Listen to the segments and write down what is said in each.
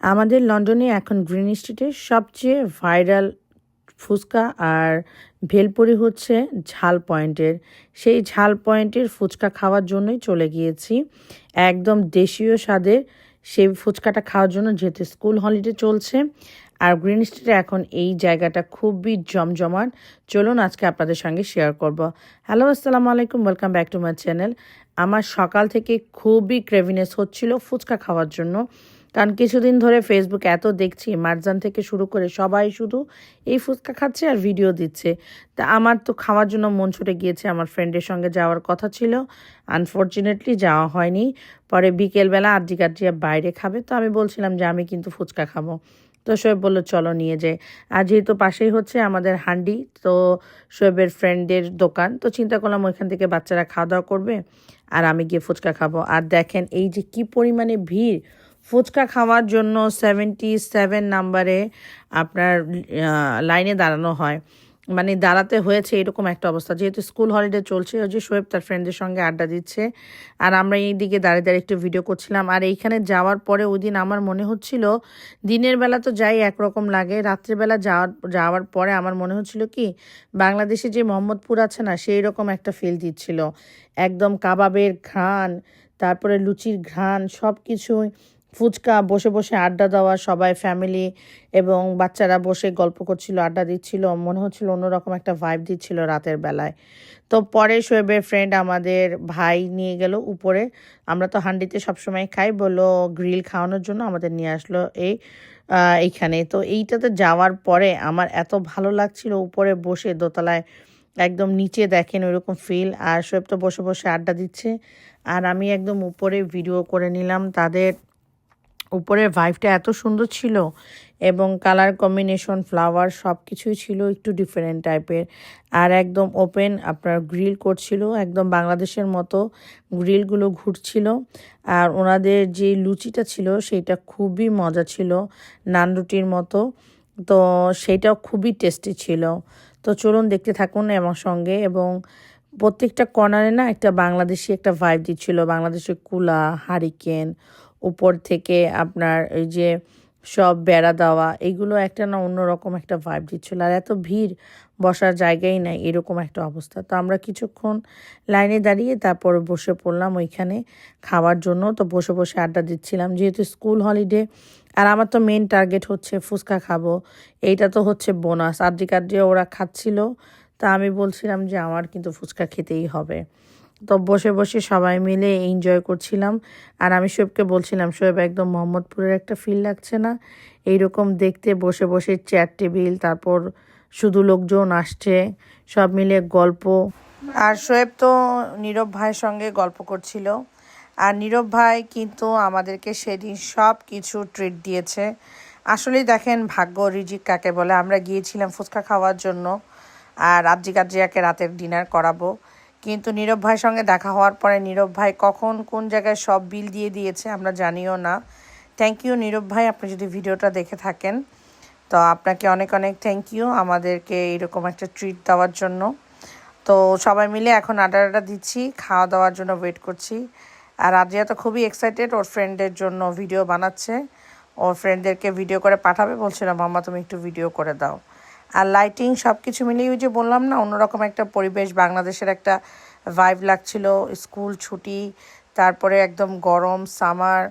আমাদের লন্ডনে এখন গ্রিন স্ট্রিটের সবচেয়ে ভাইরাল ফুচকা আর ভেলপুরি হচ্ছে ঝাল পয়েন্টের। সেই ঝাল পয়েন্টের ফুচকা খাওয়ার জন্যই চলে গিয়েছি। একদম দেশীয় স্বাদের সেই ফুচকাটা খাওয়ার জন্য যেহেতু স্কুল হলিডে চলছে। আর গ্রিন স্ট্রিটে এখন এই জায়গাটা খুবই জমজমাট। চলুন আজকে আপনাদের সঙ্গে শেয়ার করব। হ্যালো আসসালামু আলাইকুম welcome back to my channel আমার সকাল থেকে খুবই ক্রেভিনেস হচ্ছিল ফুচকা খাওয়ার জন্য। কারণ কিছুদিন ধরে ফেসবুক এত দেখছি, মারজান থেকে শুরু করে সবাই শুধু এই ফুচকা খাচ্ছে আর ভিডিও দিচ্ছে। তা আমার তো খাওয়ার জন্য মন ছুটে গিয়েছে, আমার ফ্রেন্ডের সঙ্গে যাওয়ার কথা ছিল। আনফর্চুনেটলি যাওয়া হয়নি। পরে বিকেলবেলা আড্ডি কাটিয়া বাইরে খাবে, তো আমি বলছিলাম যে আমি কিন্তু ফুচকা খাব। তো শোয়েব বলল, চলো নিয়ে যাই। আর যেহেতু পাশেই হচ্ছে আমাদের হান্ডি, তো শোয়েবের ফ্রেন্ডের দোকান, তো চিন্তা করলাম ওইখান থেকে বাচ্চারা খাওয়া দাওয়া করবে আর আমি গিয়ে ফুচকা খাব। আর দেখেন এই যে কি পরিমাণে ভিড় ফুচকা খাওয়ার জন্য সেভেন্টি সেভেন নাম্বারে আপনার লাইনে দাঁড়ানো হয়। মানে দাঁড়াতে হয়েছে এরকম একটা অবস্থা। যেহেতু স্কুল হলিডে চলছে, ওই যে শোয়েব তার ফ্রেন্ডদের সঙ্গে আড্ডা দিচ্ছে। আর আমরা এই দিকে দাঁড়িয়ে দাঁড়িয়ে একটু ভিডিও করছিলাম। আর এইখানে যাওয়ার পরে ওই দিন আমার মনে হচ্ছিল, দিনের বেলা তো যাই একরকম লাগে। রাত্রিবেলা যাওয়ার যাওয়ার পরে আমার মনে হচ্ছিল কি, বাংলাদেশে যে মোহাম্মদপুর আছে না, সেই রকম একটা ফিল দিচ্ছিল। একদম কাবাবের ঘ্রাণ, তারপরে লুচির ঘ্রাণ সব কিছুই ফুচকা, বসে বসে আড্ডা দেওয়া, সবাই ফ্যামিলি এবং বাচ্চারা বসে গল্প করছিল, আড্ডা দিচ্ছিল, মনে হচ্ছিল অন্যরকম একটা ভাইব দিচ্ছিল রাতের বেলায়। তো পরে শোয়েবের ফ্রেন্ড আমাদের ভাই নিয়ে গেল উপরে। আমরা তো হান্ডিতে সবসময় খাই, বলল গ্রিল খাওয়ানোর জন্য আমাদের নিয়ে আসলো এই এইখানে। তো এইটাতে যাওয়ার পরে আমার এত ভালো লাগছিল উপরে বসে দোতলায় একদম নিচে দেখেন ওইরকম ফিল আর শোয়েব তো বসে বসে আড্ডা দিচ্ছে। আর আমি একদম উপরে ভিডিও করে নিলাম, তাদের উপরের ভাইভটা এত সুন্দর ছিল এবং কালার কম্বিনেশন ফ্লাওয়ার সব কিছুই ছিল একটু ডিফারেন্ট টাইপের আর একদম ওপেন আপনার গ্রিল করছিল, একদম বাংলাদেশের মতো গ্রিলগুলো ঘুরছিল। আর ওনাদের যে লুচিটা ছিল সেটা খুবই মজা ছিল, নান রুটির মতো। তো সেটাও খুবই টেস্টি ছিল। তো চলুন দেখতে থাকুন এবং সঙ্গে এবং প্রত্যেকটা কর্নারে না একটা বাংলাদেশি একটা ভাইব দিচ্ছিল, বাংলাদেশের কুলা হারিকেন উপর থেকে আপনার এই যে সব বেড়া দেওয়া, এগুলো একটা না অন্যরকম একটা ভাইব দিচ্ছিল। আর এত ভিড় বসার জায়গাই নাই, এরকম একটা অবস্থা। তো আমরা কিছুক্ষণ লাইনে দাঁড়িয়ে তারপর বসে পড়লাম ওইখানে খাওয়ার জন্য। তো বসে বসে আড্ডা দিচ্ছিলাম, যেহেতু স্কুল হলিডে আর আমার তো মেন টার্গেট হচ্ছে ফুচকা খাব। এইটা তো হচ্ছে বোনাস আড্ডি কাড্ডি ওরা খাচ্ছিল, তা আমি বলছিলাম যে আমার কিন্তু ফুচকা খেতেই হবে। তো বসে বসে সবাই মিলে এনজয় করছিলাম। আর আমি শোয়েবকে বলছিলাম শোয়েব একদম মোহাম্মদপুরের একটা ফিল লাগছে না? এইরকম দেখতে বসে বসে চেয়ার টেবিল তারপর শুধু লোকজন আসছে, সব মিলে গল্প। আর শোয়েব তো নীরব ভাইয়ের সঙ্গে গল্প করছিল। আর নীরব ভাই কিন্তু আমাদেরকে সেদিন সব কিছু ট্রিট দিয়েছে। আসলেই দেখেন ভাগ্য রিজিক কাকে বলে? আমরা গিয়েছিলাম ফুচকা খাওয়ার জন্য। আর রাজ্জি কাজিয়াকে রাতের ডিনার করাবো। কিন্তু নীরব ভাইয়ের সঙ্গে দেখা হওয়ার পরে নীরব ভাই কখন কোন জায়গায় সব বিল দিয়ে দিয়েছে আমরা জানিও না। থ্যাংক ইউ নীরব ভাই, আপনি যদি ভিডিওটা দেখে থাকেন, তো আপনাকে অনেক অনেক থ্যাংক ইউ আমাদেরকে এরকম একটা ট্রিট দেওয়ার জন্য। তো সবাই মিলে এখন আড্ডা আড্ডা দিচ্ছি, খাওয়া দাওয়ার জন্য ওয়েট করছি। আর রাজিয়া তো খুবই এক্সাইটেড ওর ফ্রেন্ডের জন্য ভিডিও বানাচ্ছে। ওর ফ্রেন্ডদেরকে ভিডিও করে পাঠাবে বলছিলাম মাম্মা, তুমি একটু ভিডিও করে দাও। আর লাইটিং সব কিছু মিলিয়ে ওই যে বললাম না, অন্যরকম একটা পরিবেশ। বাংলাদেশের একটা ভাইব লাগছিল স্কুল ছুটি, তারপরে একদম গরম সামার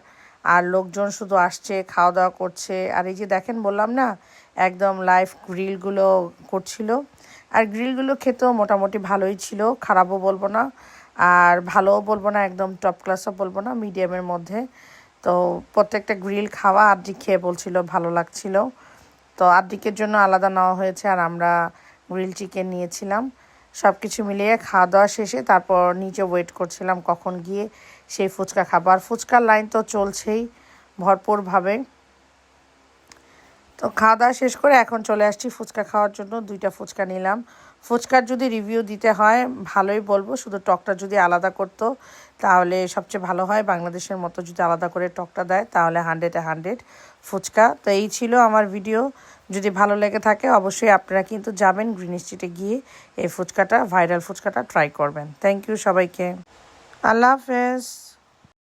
আর লোকজন শুধু আসছে খাওয়া দাওয়া করছে। আর এই যে দেখেন, বললাম না, একদম লাইভ গ্রিলগুলো করছিল। আর গ্রিলগুলো খেতেও মোটামুটি ভালোই ছিল, খারাপও বলব না, আর ভালোও বলব না, একদম টপ ক্লাসও বলব না মিডিয়ামের মধ্যে। তো প্রত্যেকটা গ্রিল খাওয়া আর্ধি খেয়ে বলছিল, ভালো লাগছিল। তো আর্ধেকের জন্য আলাদা নেওয়া হয়েছে আর আমরা গ্রিল চিকেন নিয়েছিলাম। সব কিছু মিলিয়ে খাওয়া দাওয়া শেষে তারপর নিচে ওয়েট করছিলাম কখন গিয়ে সেই ফুচকা খাবার ফুচকার লাইন তো চলছেই ভরপুরভাবে। তো খাওয়া দাওয়া শেষ করে এখন চলে আসছি ফুচকা খাওয়ার জন্য। দুইটা ফুচকা নিলাম। ফুচকার যদি রিভিউ দিতে হয়, ভালোই বলব। শুধু টকটা যদি আলাদা করতো, তাহলে সবচেয়ে ভালো হয়। বাংলাদেশের মতো যদি আলাদা করে টকটা দেয়, তাহলে হান্ড্রেডে হান্ড্রেড ফুচকা। তো এই ছিল আমার ভিডিও যদি ভালো লেগে থাকে, অবশ্যই আপনারা কিন্তু যাবেন গ্রিন স্ট্রিটে গিয়ে এই ফুচকাটা ভাইরাল ফুচকাটা ট্রাই করবেন। থ্যাংক ইউ সবাইকে। আল্লাহ হাফেজ।